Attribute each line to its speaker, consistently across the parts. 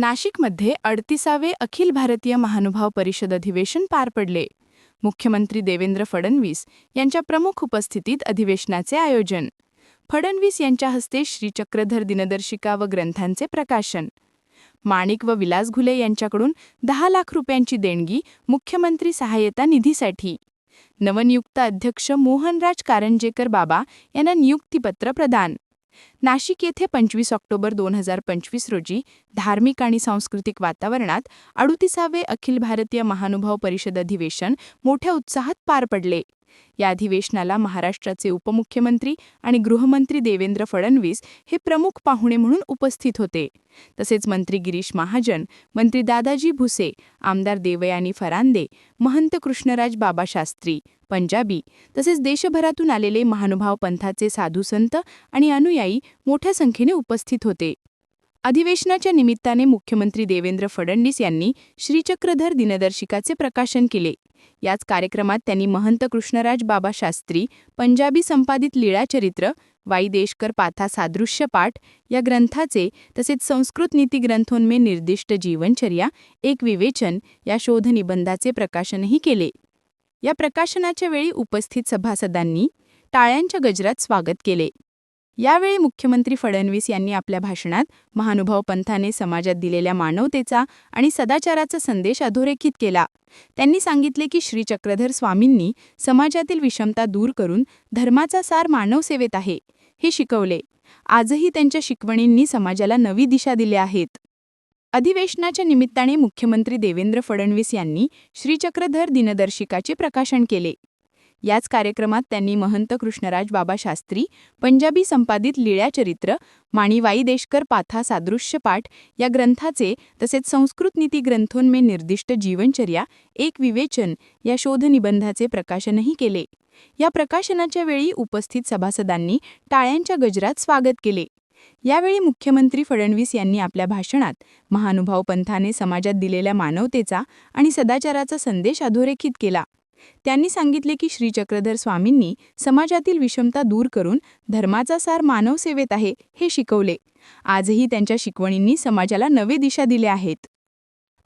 Speaker 1: नाशिकमध्ये अडतीसावे अखिल भारतीय महानुभाव परिषद अधिवेशन पार पडले. मुख्यमंत्री देवेंद्र फडणवीस यांच्या प्रमुख उपस्थितीत अधिवेशनाचे आयोजन. फडणवीस यांच्या हस्ते श्रीचक्रधर दिनदर्शिका व ग्रंथांचे प्रकाशन. माणिक व विलास घुले यांच्याकडून दहा लाख रुपयांची देणगी मुख्यमंत्री सहाय्यता निधीसाठी. नवनियुक्त अध्यक्ष मोहनराज कारंजेकर बाबा यांना नियुक्तीपत्र प्रदान. नाशिक येथे पंचवीस ऑक्टोबर दोन हजार पंचवीस रोजी धार्मिक आणि सांस्कृतिक वातावरणात अडुतीसावे अखिल भारतीय महानुभाव परिषद अधिवेशन मोठ्या उत्साहात पार पडले. या अधिवेशनाला महाराष्ट्राचे उपमुख्यमंत्री आणि गृहमंत्री देवेंद्र फडणवीस हे प्रमुख पाहुणे म्हणून उपस्थित होते. तसेच मंत्री गिरीश महाजन मंत्री दादाजी भुसे आमदार देवयानी फरांदे महंत कृष्णराज बाबा शास्त्री पंजाबी तसेच देशभरातून आलेले महानुभाव पंथाचे साधू संत आणि अनुयायी मोठ्या संख्येने उपस्थित होते. अधिवेशनाच्या निमित्ताने मुख्यमंत्री देवेंद्र फडणवीस यांनी श्रीचक्रधर दिनदर्शिकाचे प्रकाशन केले. याच कार्यक्रमात त्यांनी महंत कृष्णराज बाबा शास्त्री पंजाबी संपादित लीळाचरित्र वाई देशकर पाथा सादृश्य पाठ या ग्रंथाचे तसेच संस्कृत नीती ग्रंथोन्मे निर्दिष्ट जीवनचर्या एक विवेचन या शोधनिबंधाचे प्रकाशनही केले. या प्रकाशनाच्या वेळी उपस्थित सभासदांनी टाळ्यांच्या गजरात स्वागत केले. यावेळी मुख्यमंत्री फडणवीस यांनी आपल्या भाषणात महानुभाव पंथाने समाजात दिलेल्या मानवतेचा आणि सदाचाराचा संदेश अधोरेखित केला. त्यांनी सांगितले की श्री चक्रधर स्वामींनी समाजातील विषमता दूर करून धर्माचा सार मानवसेवेत आहे हे शिकवले. आजही त्यांच्या शिकवणींनी समाजाला नवी दिशा दिल्या आहेत. अधिवेशनाच्या निमित्ताने मुख्यमंत्री देवेंद्र फडणवीस यांनी श्रीचक्रधर दिनदर्शिकाचे प्रकाशन केले. याच कार्यक्रमात त्यांनी महंत कृष्णराज बाबा शास्त्री पंजाबी संपादित लीळाचरित्र माणिवाई देशकर पाथा सादृश्य पाठ या ग्रंथाचे तसेच संस्कृत नीती ग्रंथोन्मे निर्दिष्ट जीवनचर्या एक विवेचन या शोधनिबंधाचे प्रकाशनही केले. या प्रकाशनाच्या वेळी उपस्थित सभासदांनी टाळ्यांच्या गजरात स्वागत केले. यावेळी मुख्यमंत्री फडणवीस यांनी आपल्या भाषणात महानुभाव पंथाने समाजात दिलेल्या मानवतेचा आणि सदाचाराचा संदेश अधोरेखित केला. त्यांनी सांगितले की श्री चक्रधर स्वामींनी समाजातील विषमता दूर करून धर्माचा सार मानवसेवेत आहे हे शिकवले. आजही त्यांच्या शिकवणींनी समाजाला नवे दिशा दिले आहेत.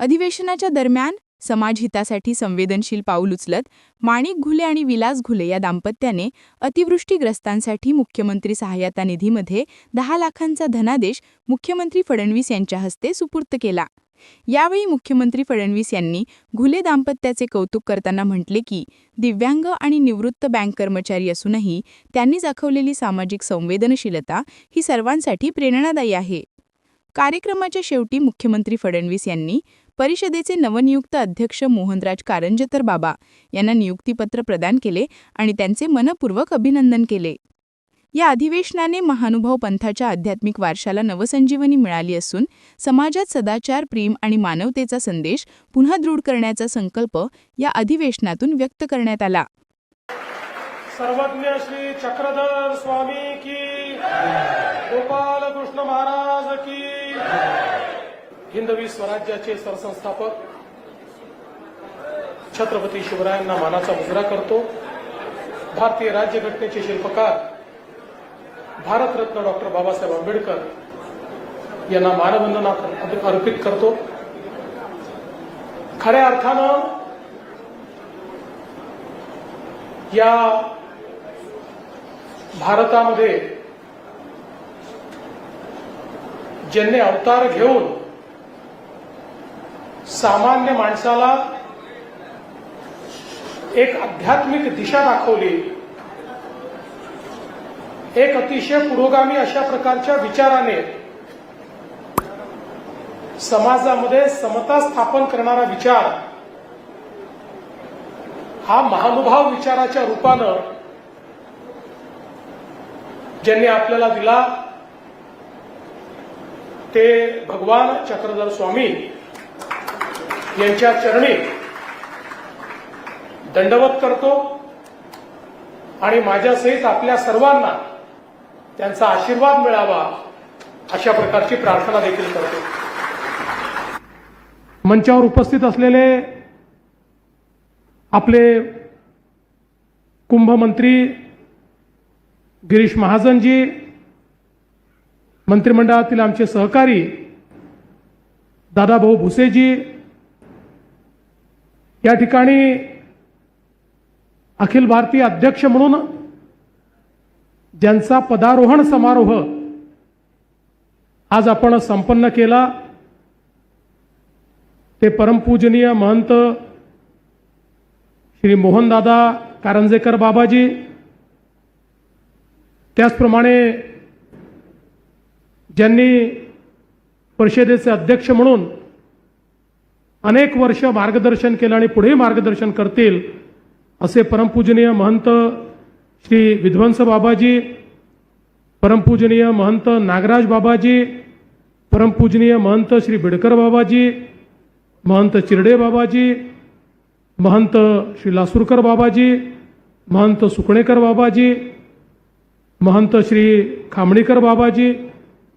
Speaker 1: अधिवेशनाच्या दरम्यान समाजहितासाठी संवेदनशील पाऊल उचलत माणिक घुले आणि विलास घुले या दाम्पत्याने अतिवृष्टीग्रस्तांसाठी मुख्यमंत्री सहाय्यता निधीमध्ये दहा लाखांचा धनादेश मुख्यमंत्री फडणवीस यांच्या हस्ते सुपूर्त केला. यावेळी मुख्यमंत्री फडणवीस यांनी घुले दाम्पत्याचे कौतुक करताना म्हटले की दिव्यांग आणि निवृत्त बँक कर्मचारी असूनही त्यांनी दाखवलेली सामाजिक संवेदनशीलता ही सर्वांसाठी प्रेरणादायी आहे. कार्यक्रमाच्या शेवटी मुख्यमंत्री फडणवीस यांनी परिषदेचे नवनियुक्त अध्यक्ष मोहनराज कारंजतर बाबा यांना नियुक्तीपत्र प्रदान केले आणि त्यांचे मनपूर्वक अभिनंदन केले. या अधिवेशनाने महानुभाव पंथाच्या आध्यात्मिक वारशाला नवसंजीवनी मिळाली असून समाजात सदाचार प्रेम आणि मानवतेचा संदेश पुन्हा दृढ करण्याचा संकल्प या अधिवेशनातून व्यक्त करण्यात आला.
Speaker 2: सर्वज्ञ श्री चक्रधर स्वामी की गोपाल कृष्ण महाराज की हिंदवी स्वराज्याचे सरसंस्थापक छत्रपती शिवरायांना मानाचा मुजरा करतो. भारतीय राज्यघटनेचे शिल्पकार भारतरत्न डॉक्टर बाबासाहेब आंबेडकर यांना मानवंदना अर्पित करतो. खऱ्या अर्थानं या भारतामध्ये ज्यांनी अवतार घेऊन सामान्य माणसाला एक आध्यात्मिक दिशा दाखवली एक अतिशय पुरोगामी अशा प्रकारच्या विचाराने समाजामध्ये समता स्थापन करणारा विचार हा महानुभाव विचाराच्या रूपानं ज्यांनी आपल्याला दिला ते भगवान चक्रधर स्वामी यांच्या चरणी दंडवत करतो आणि माझ्यासहित आपल्या सर्वांना त्यांचा आशीर्वाद मिळावा अशा प्रकारची प्रार्थना देखील करतो. मंचावर उपस्थित असलेले आपले कुंभमंत्री गिरीश महाजनजी मंत्रिमंडळातील आमचे सहकारी दादाभाऊ भुसेजी या ठिकाणी अखिल भारतीय अध्यक्ष म्हणून ज्यांचा पदारोहण समारोह आज आपण संपन्न केला ते परमपूजनीय महंत श्री मोहनदादा कारंजेकर बाबाजी. त्याचप्रमाणे ज्यांनी परिषदेचे अध्यक्ष म्हणून अनेक वर्ष मार्गदर्शन केलं आणि पुढेही मार्गदर्शन करतील असे परमपूजनीय महंत श्री विध्वंस बाबाजी परमपूजनीय महंत नागराज बाबाजी परमपूजनीय महंत श्री बिडकर बाबाजी महंत चिरडे बाबाजी महंत श्री लासूरकर बाबाजी महंत सुकणेकर बाबाजी महंत श्री खामणीकर बाबाजी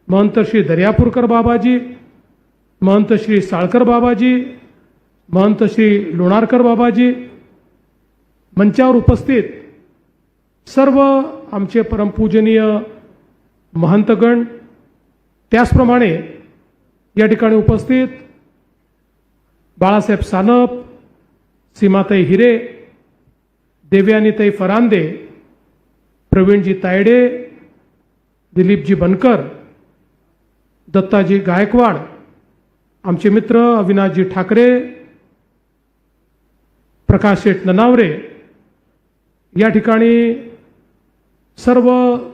Speaker 2: महंत श्री दर्यापूरकर बाबाजी महंत श्री साळकर बाबाजी महंत श्री लोणारकर बाबाजी मंचावर उपस्थित सर्व आमचे परमपूजनीय महंतगण त्याचप्रमाणे या ठिकाणी उपस्थित बाळासाहेब सानप सीमाताई हिरे देवयानीताई फरांदे प्रवीणजी तायडे दिलीपजी बनकर दत्ताजी गायकवाड आमचे मित्र अविनाशजी ठाकरे प्रकाश शेठ ननावरे या ठिकाणी सर्व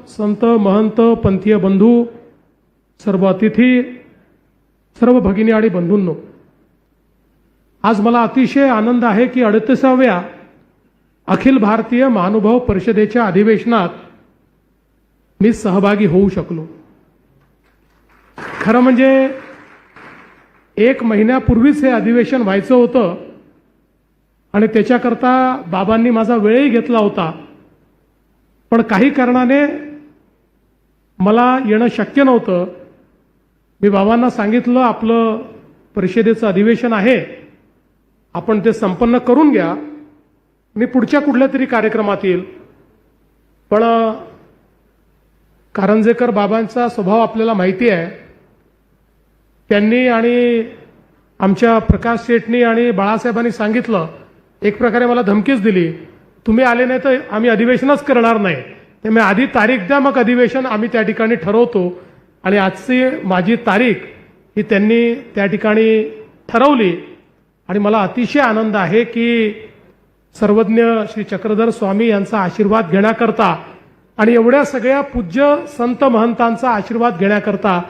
Speaker 2: संत महंत पंथीय बंधू सर्व अतिथी सर्व भगिनी आणि बंधूंनो आज मला अतिशय आनंद आहे की अडतीसाव्या अखिल भारतीय महानुभाव परिषदेच्या अधिवेशनात मी सहभागी होऊ शकलो. खरं म्हणजे एक महिन्यापूर्वीच हे अधिवेशन व्हायचं होतं आणि त्याच्याकरता बाबांनी माझा वेळही घेतला होता. पण काही कारणाने मला येणं शक्य नव्हतं. मी बाबांना सांगितलं आपलं परिषदेचं अधिवेशन आहे आपण ते संपन्न करून घ्या. मी पुढच्या कुठल्या तरी कार्यक्रमात येईल. पण कारंजेकर बाबांचा स्वभाव आपल्याला माहिती आहे. त्यांनी आणि आमच्या प्रकाश शेटनी आणि बाळासाहेबांनी सांगितलं एक प्रकारे मला धमकीच दिली. तुम्ही आले नाही तर आम्ही अधिवेशनच करणार नाही. त्यामुळे आधी तारीख द्या मग अधिवेशन आम्ही त्या ठिकाणी ठरवतो. आणि आजची माझी तारीख ही त्यांनी त्या ठिकाणी ठरवली. आणि मला अतिशय आनंद आहे की सर्वज्ञ श्री चक्रधर स्वामी यांचा आशीर्वाद घेण्याकरता आणि एवढ्या सगळ्या पूज्य संत महंतांचा आशीर्वाद घेण्याकरता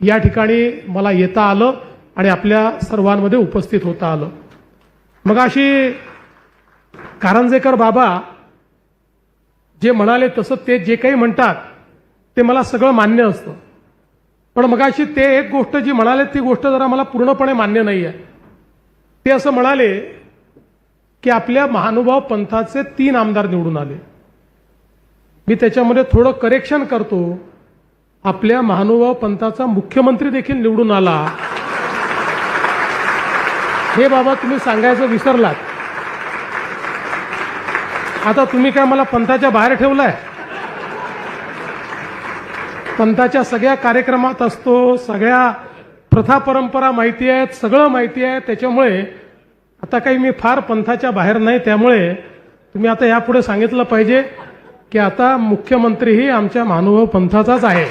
Speaker 2: या ठिकाणी मला येता आलं आणि आपल्या सर्वांमध्ये उपस्थित होता आलं. मग अशी कारंजेकर बाबा जे म्हणाले तसं ते जे काही म्हणतात ते मला सगळं मान्य असतं. पण मगाशी ते एक गोष्ट जी म्हणाले ती गोष्ट जरा मला पूर्णपणे मान्य नाही आहे ते असं म्हणाले की आपल्या महानुभाव पंथाचे तीन आमदार निवडून आले. मी त्याच्यामध्ये थोडं करेक्शन करतो. आपल्या महानुभाव पंथाचा मुख्यमंत्री देखील निवडून आला. हे बाबा तुम्ही सांगायचं विसरलात. आता तुम्ही काय मला पंथाच्या बाहेर ठेवलाय? पंथाच्या सगळ्या कार्यक्रमात असतो सगळ्या प्रथा परंपरा माहिती आहेत सगळं माहिती आहे. त्याच्यामुळे आता काही मी फार पंथाच्या बाहेर नाही त्यामुळे तुम्ही आता यापुढे सांगितलं पाहिजे की आता मुख्यमंत्रीही आमच्या महानुभाव पंथाचाच आहे.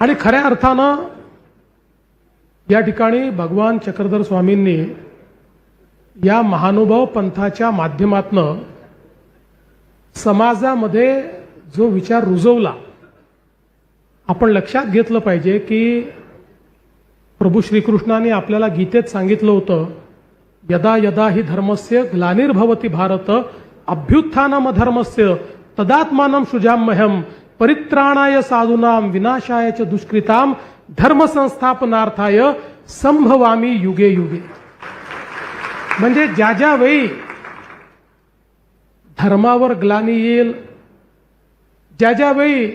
Speaker 2: आणि खऱ्या अर्थानं या ठिकाणी भगवान चक्रधर स्वामींनी या महानुभाव पंथाच्या माध्यमातनं समाजामध्ये जो विचार रुजवला आपण लक्षात घेतलं पाहिजे की प्रभू श्रीकृष्णाने आपल्याला गीतेत सांगितलं होतं यदा यदा ही धर्मस्य ग्लानिर्भवती भारत अभ्युत्थानम धर्मस्य तदात्मानं महम परित्राणाय साधूनाम विनाशाय च दुष्कृताम धर्म संस्थापनार्थाय संभवामी युगे युगे. म्हणजे ज्या ज्या वेळी धर्मावर ग्लानी येईल ज्या ज्या वेळी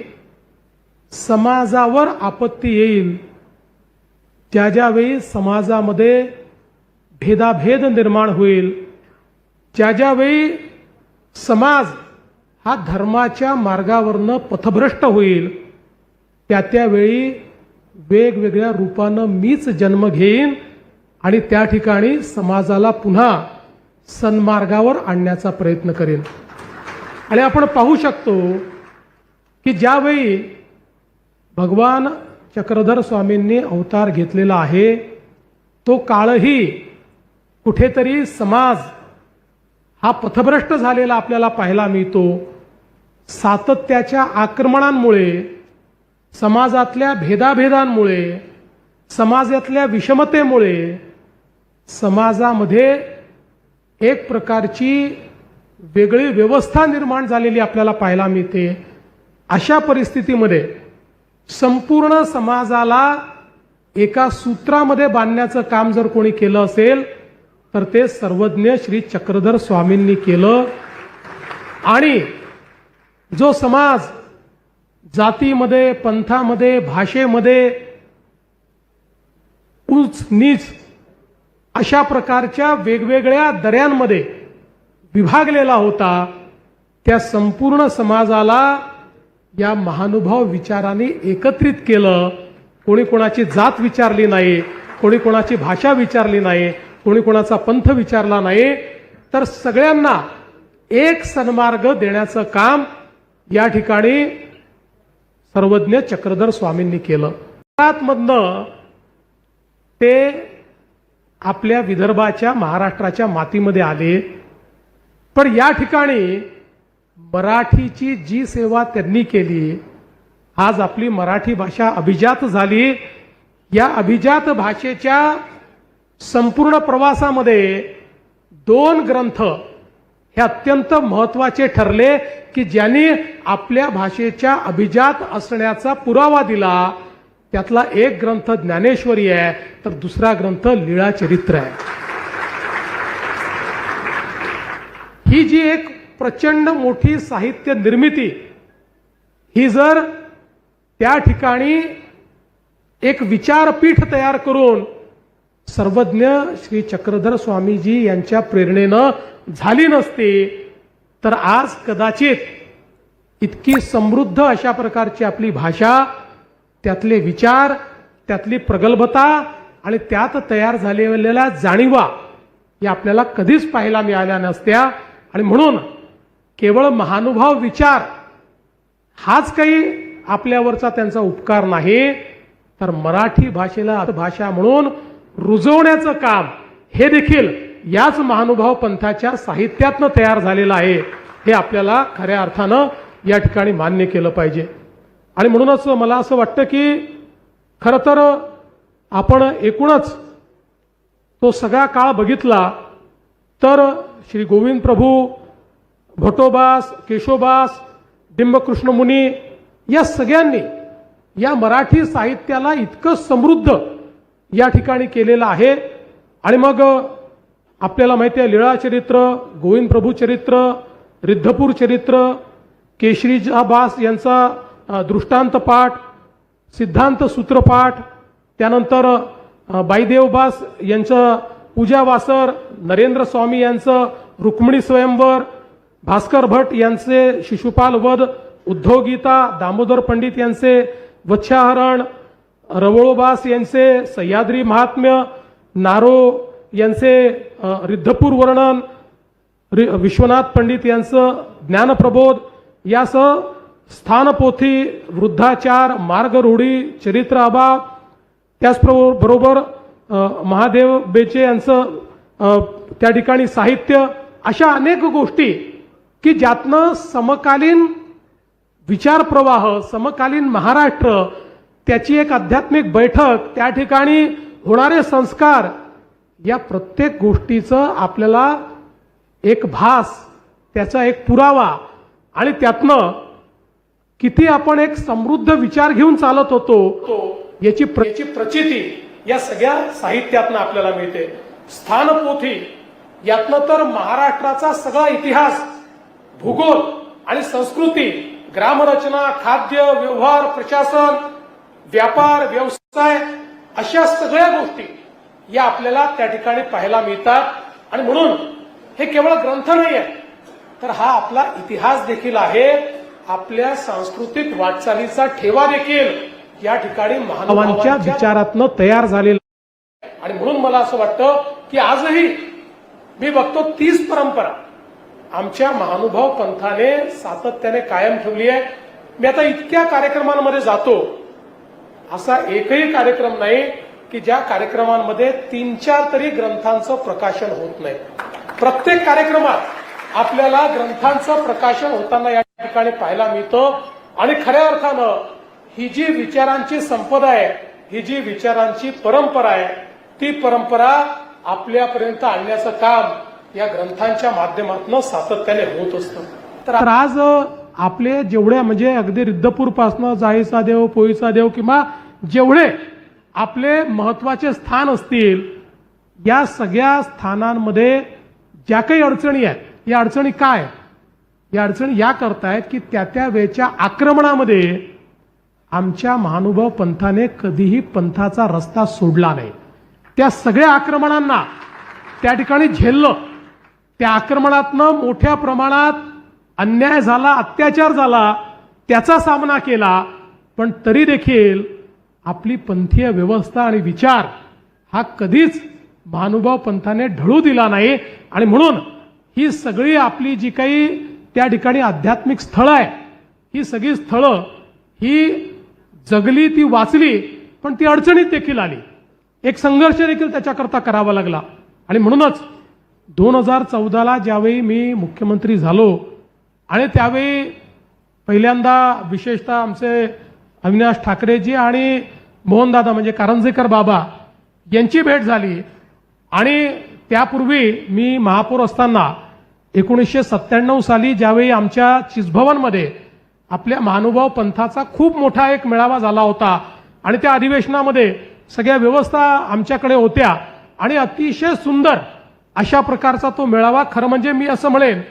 Speaker 2: समाजावर आपत्ती येईल ज्या ज्या वेळी समाजामध्ये भेदाभेद निर्माण होईल ज्या ज्या वेळी समाज हा धर्माच्या मार्गावरनं पथभ्रष्ट होईल त्या त्यावेळी वेगवेगळ्या रूपानं मीच जन्म घेईन आणि त्या ठिकाणी समाजाला पुन्हा सन्मार्गावर आणण्याचा प्रयत्न करेन. आणि आपण पाहू शकतो की ज्यावेळी भगवान चक्रधर स्वामींनी अवतार घेतलेला आहे तो काळही कुठेतरी समाज हा पथभ्रष्ट झालेला आपल्याला पाहायला मिळतो. सातत्याच्या आक्रमणांमुळे समाजातल्या भेदाभेदांमुळे समाजातल्या विषमतेमुळे समाजामध्ये एक प्रकारची वेगळी व्यवस्था निर्माण झालेली आपल्याला पाहायला मिळते. अशा परिस्थितीमध्ये संपूर्ण समाजाला एका सूत्रामध्ये बांधण्याचं काम जर कोणी केलं असेल तर ते सर्वज्ञ श्री चक्रधर स्वामींनी केलं. आणि जो समाज जातीमध्ये पंथामध्ये भाषेमध्ये उच नीच अशा प्रकारच्या वेगवेगळ्या दऱ्यांमध्ये विभागलेला होता त्या संपूर्ण समाजाला या महानुभाव विचाराने एकत्रित केलं. कोणी कोणाची जात विचारली नाही कोणी कोणाची भाषा विचारली नाही कोणी कोणाचा पंथ विचारला नाही तर सगळ्यांना एक सन्मार्ग देण्याचं काम या ठिकाणी सर्वज्ञ चक्रधर स्वामींनी केलं. गुजरातमधनं ते आपल्या विदर्भाच्या महाराष्ट्राच्या मातीमध्ये आले. पण या ठिकाणी मराठीची जी सेवा त्यांनी केली आज आपली मराठी भाषा अभिजात झाली. या अभिजात भाषेच्या संपूर्ण प्रवासामध्ये दोन ग्रंथ हे अत्यंत महत्त्वाचे ठरले की ज्यांनी आपल्या भाषेच्या अभिजात असण्याचा पुरावा दिला त्यातला एक ग्रंथ ज्ञानेश्वरी आहे तर दुसरा ग्रंथ लीळा चरित्र आहे. ही जी एक प्रचंड मोठी साहित्य निर्मिती ही जर त्या ठिकाणी एक विचारपीठ तयार करून सर्वज्ञ श्री चक्रधर स्वामीजी यांच्या प्रेरणेनं झाली नसते तर आज कदाचित इतकी समृद्ध अशा प्रकारची आपली भाषा त्यातले विचार त्यातली प्रगल्भता आणि त्यात तयार झालेल्या जाणीवा या आपल्याला कधीच पाहायला मिळाल्या नसत्या. आणि म्हणून केवळ महानुभाव विचार हाच काही आपल्यावरचा त्यांचा उपकार नाही तर मराठी भाषेला भाषा म्हणून रुजवण्याचं काम हे देखील याच महानुभाव पंथाच्या साहित्यातनं तयार झालेलं आहे. हे आपल्याला खऱ्या अर्थानं या ठिकाणी मान्य केलं पाहिजे. आणि म्हणूनच मला असं वाटतं की खरं तर आपण एकूणच तो सगळा काळ बघितला तर श्री गोविंद प्रभू भटोबास केशोबास डिंबकृष्ण मुनी या सगळ्यांनी या मराठी साहित्याला इतकं समृद्ध या ठिकाणी केलेलं आहे. आणि मग आपल्याला माहिती आहे लीळा चरित्र गोविंद प्रभू चरित्र रिद्धपूर चरित्र केशरीजाबास यांचा दृष्टांत पाठ सिद्धांत सूत्रपाठ त्यानंतर बाईदेवबास यांचं पूजा वासर नरेंद्र स्वामी यांचं रुक्मिणी स्वयंवर भास्कर भट यांचे शिशुपाल वध उद्धव गीता दामोदर पंडित यांचे वच्छाहरण रवळोबास यांचे सह्याद्री महात्म्य नारो यांचे रिद्धपूर वर्णन रि- विश्वनाथ पंडित यांचं ज्ञानप्रबोध यासह स्थानपोथी वृद्धाचार मार्गरूढी चरित्र अभाव त्याचबरोबर बरोबर महादेव बेचे यांचं त्या ठिकाणी साहित्य अशा अनेक गोष्टी की ज्यातनं समकालीन विचारप्रवाह समकालीन महाराष्ट्र त्याची एक आध्यात्मिक बैठक त्या ठिकाणी होणारे संस्कार या प्रत्येक गोष्टीचं आपल्याला एक भास त्याचा एक पुरावा आणि त्यातनं किती आपण एक समृद्ध विचार घेऊन चालत होतो याची याची प्रचिती या सगळ्या साहित्यातनं आपल्याला मिळते. स्थानपोथी यातनं तर महाराष्ट्राचा सगळा इतिहास भूगोल आणि संस्कृती ग्रामरचना खाद्य व्यवहार प्रशासन व्यापार व्यवसाय अशा सगळ्या गोष्टी या आपल्याला त्या ठिकाणी पाहायला मिळतात. आणि म्हणून हे केवळ ग्रंथ नाही तर हा आपला इतिहास देखील आहे. आपल्या सांस्कृतिक वाटचालीचा ठेवा देखील या ठिकाणी महानुभावांच्या विचारातनं तयार झालेला आणि म्हणून मला असं वाटतं की आजही मी बघतो तीच परंपरा. आमच्या महानुभाव पंथाने सातत्याने कायम ठेवली आहे. मी आता इतक्या कार्यक्रमांमध्ये जातो असा एकही कार्यक्रम नाही की ज्या कार्यक्रमांमध्ये तीन चार तरी ग्रंथांचं प्रकाशन होत नाही. प्रत्येक कार्यक्रमात आपल्याला ग्रंथांचं प्रकाशन होताना या ठिकाणी पाहायला मिळतं. आणि खऱ्या अर्थानं ही जी विचारांची संपदा आहे ही जी विचारांची परंपरा आहे ती परंपरा आपल्यापर्यंत आणण्याचं काम या ग्रंथांच्या माध्यमातून सातत्याने होत असतं. तर आज आपले जेवढे म्हणजे अगदी रिद्धपूरपासनं जाईचा देव पोईचा देव किंवा जेवढे आपले महत्त्वाचे स्थान असतील या सगळ्या स्थानांमध्ये ज्या काही अडचणी आहेत या अडचणी काय? या अडचणी या करतायत की त्या त्या वेळच्या आक्रमणामध्ये आमच्या महानुभाव पंथाने कधीही पंथाचा रस्ता सोडला नाही. त्या सगळ्या आक्रमणांना त्या ठिकाणी झेललं. त्या आक्रमणातनं मोठ्या प्रमाणात अन्याय झाला अत्याचार झाला त्याचा सामना केला पण तरी देखील आपली पंथीय व्यवस्था आणि विचार हा कधीच महानुभाव पंथाने ढळू दिला नाही. आणि म्हणून ही सगळी आपली जी काही त्या ठिकाणी आध्यात्मिक स्थळं आहे ही सगळी स्थळं ही जगली ती वाचली पण ती अडचणीत देखील आली. एक संघर्ष देखील त्याच्याकरता करावा लागला. आणि म्हणूनच दोन हजार चौदाला ज्यावेळी मी मुख्यमंत्री झालो आणि त्यावेळी पहिल्यांदा विशेषतः आमचे अविनाश ठाकरेजी आणि मोहनदादा म्हणजे कारंजेकर बाबा यांची भेट झाली. आणि त्यापूर्वी मी महापौर असताना एकोणीसशे सत्त्याण्णव साली ज्यावेळी आमच्या चिजभवनमध्ये आपल्या महानुभाव पंथाचा खूप मोठा एक मेळावा झाला होता आणि त्या अधिवेशनामध्ये सगळ्या व्यवस्था आमच्याकडे होत्या आणि अतिशय सुंदर अशा प्रकारचा तो मेळावा खरं म्हणजे मी असं म्हणेन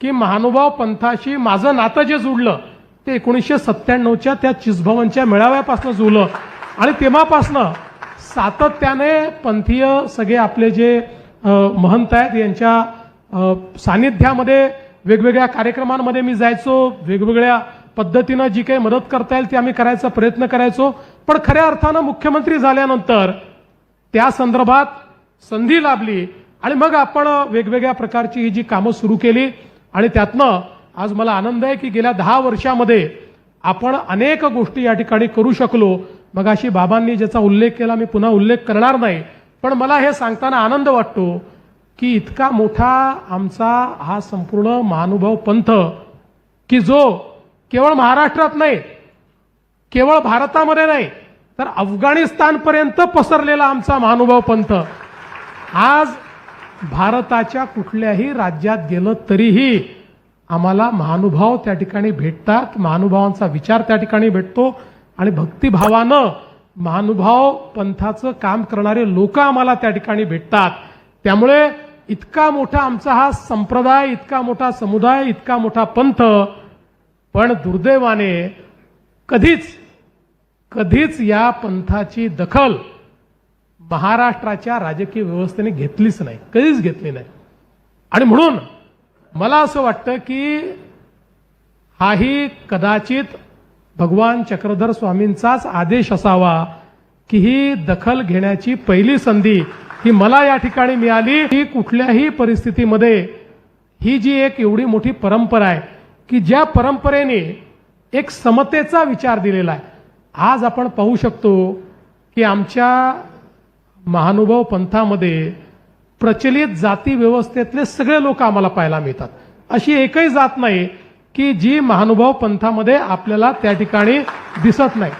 Speaker 2: की महानुभाव पंथाशी माझं नातं जे जुडलं ते एकोणीसशे सत्त्याण्णवच्या त्या चिजभवनच्या मेळाव्यापासून जुळलं. आणि तेव्हापासनं सातत्याने पंथीय सगळे आपले जे महंत आहेत यांच्या सानिध्यामध्ये वेगवेगळ्या कार्यक्रमांमध्ये मी जायचो वेगवेगळ्या पद्धतीनं जी काही मदत करता येईल ती आम्ही करायचा प्रयत्न करायचो. पण खऱ्या अर्थानं मुख्यमंत्री झाल्यानंतर त्या संदर्भात संधी लाभली आणि मग आपण वेगवेगळ्या प्रकारची ही जी कामं सुरू केली आणि त्यातनं आज मला आनंद आहे की गेल्या दहा वर्षामध्ये आपण अनेक गोष्टी या ठिकाणी करू शकलो. मग अशी बाबांनी ज्याचा उल्लेख केला मी पुन्हा उल्लेख करणार नाही. पण मला हे सांगताना आनंद वाटतो की इतका मोठा आमचा हा संपूर्ण महानुभाव पंथ की जो केवळ महाराष्ट्रात नाही केवळ भारतामध्ये नाही तर अफगाणिस्तानपर्यंत पसरलेला आमचा महानुभाव पंथ. आज भारताच्या कुठल्याही राज्यात गेलं तरीही आम्हाला महानुभाव त्या ठिकाणी भेटतात महानुभावांचा विचार त्या ठिकाणी भेटतो. आणि भक्तिभावानं महानुभाव पंथाचं काम करणारे लोक आम्हाला त्या ठिकाणी भेटतात. त्यामुळे इतका मोठा आमचा हा संप्रदाय इतका मोठा समुदाय इतका मोठा पंथ पण दुर्दैवाने कधीच कधीच या पंथाची दखल महाराष्ट्राच्या राजकीय व्यवस्थेने घेतलीच नाही. कधीच घेतली नाही. आणि म्हणून मला असं वाटतं की हाही कदाचित भगवान चक्रधर स्वामींचाच आदेश असावा की ही दखल घेण्याची पहिली संधी ही मला या ठिकाणी मिळाली. की कुठल्याही परिस्थितीमध्ये ही जी एक एवढी मोठी परंपरा आहे की ज्या परंपरेने एक समतेचा विचार दिलेला आहे. आज आपण पाहू शकतो की आमच्या महानुभाव पंथामध्ये प्रचलित जाती व्यवस्थेतले सगळे लोक आम्हाला पाहायला मिळतात. अशी एकही जात नाही की जी महानुभाव पंथामध्ये आपल्याला त्या ठिकाणी दिसत नाही.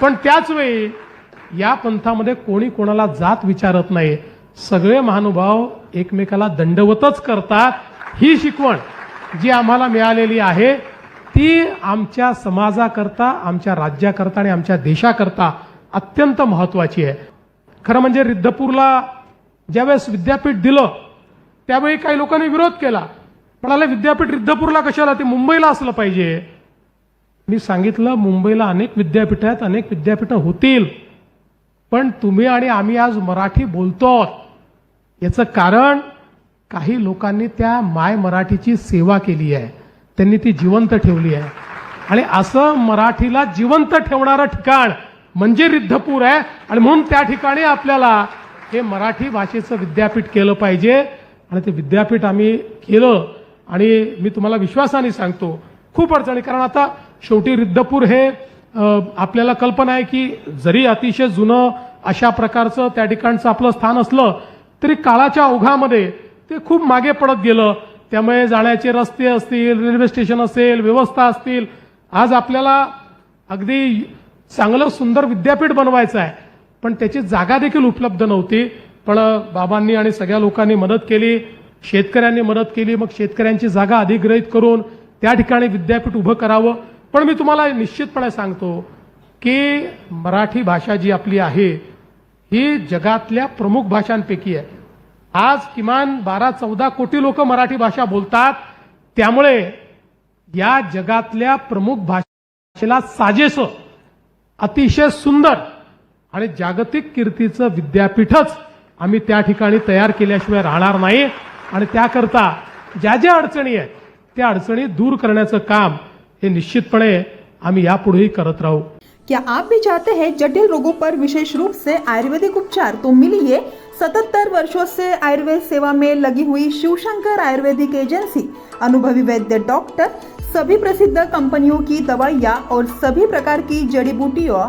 Speaker 2: पण त्याच वेळी या पंथामध्ये कोणी कोणाला जात विचारत नाही. सगळे महानुभाव एकमेकाला दंडवतच करतात. ही शिकवण जी आम्हाला मिळालेली आहे ती आमच्या समाजाकरता आमच्या राज्याकरता आणि आमच्या देशाकरता अत्यंत महत्वाची आहे. खरं म्हणजे रिद्धपूरला ज्यावेळेस विद्यापीठ दिलं त्यावेळी काही लोकांनी विरोध केला. म्हणाले विद्यापीठ रिद्धपूरला कशाला? ते मुंबईला असलं पाहिजे. मी सांगितलं मुंबईला अनेक विद्यापीठं आहेत अनेक विद्यापीठं होतील. पण तुम्ही आणि आम्ही आज मराठी बोलतो आहोत याचं कारण काही लोकांनी त्या माय मराठीची सेवा केली आहे. त्यांनी ती जिवंत ठेवली आहे. आणि असं मराठीला जिवंत ठेवणारं ठिकाण म्हणजे रिद्धपूर आहे. आणि म्हणून त्या ठिकाणी आपल्याला हे मराठी भाषेचं विद्यापीठ केलं पाहिजे. आणि ते विद्यापीठ आम्ही केलं. आणि मी तुम्हाला विश्वासाने सांगतो खूप अडचणी. कारण आता शेवटी रिद्धपूर हे आपल्याला कल्पना आहे की जरी अतिशय जुनं अशा प्रकारचं त्या ठिकाणचं आपलं स्थान असलं तरी काळाच्या ओघामध्ये ते खूप मागे पडत गेलं. त्यामुळे जाण्याचे रस्ते असतील रेल्वे स्टेशन असेल व्यवस्था असतील. आज आपल्याला अगदी चांगलं सुंदर विद्यापीठ बनवायचं आहे. पण त्याची जागा देखील उपलब्ध नव्हती. पण बाबांनी आणि सगळ्या लोकांनी मदत केली. शेतकऱ्यांनी मदत केली मग शेतकऱ्यांची जागा अधिग्रहित करून त्या ठिकाणी विद्यापीठ उभं करावं. पण मी तुम्हाला निश्चितपणे सांगतो की मराठी भाषा जी आपली आहे ही जगातल्या प्रमुख भाषांपैकी आहे. आज किमान बारा चौदा कोटी लोक मराठी भाषा बोलतात. त्यामुळे या जगातल्या प्रमुख भाषेला साजेस अतिशय सुंदर आणि जागतिक कीर्तीचं विद्यापीठच आम्ही त्या ठिकाणी तयार केल्याशिवाय राहणार नाही. आणि त्याकरता ज्या ज्या अडचणी आहेत त्या अडचणी दूर करण्याचं काम हे निश्चितपणे आम्ही यापुढेही करत राहू.
Speaker 3: क्या आप भी चाहते हैं जटिल रोगों पर विशेष रूप से आयुर्वेदिक उपचार? तो मिलिए 77 वर्षों से आयुर्वेद सेवा में लगी हुई शिवशंकर आयुर्वेदिक एजेंसी। अनुभवी वैद्य डॉक्टर सभी प्रसिद्ध कंपनियों की दवाइयाँ और सभी प्रकार की जड़ी बूटियों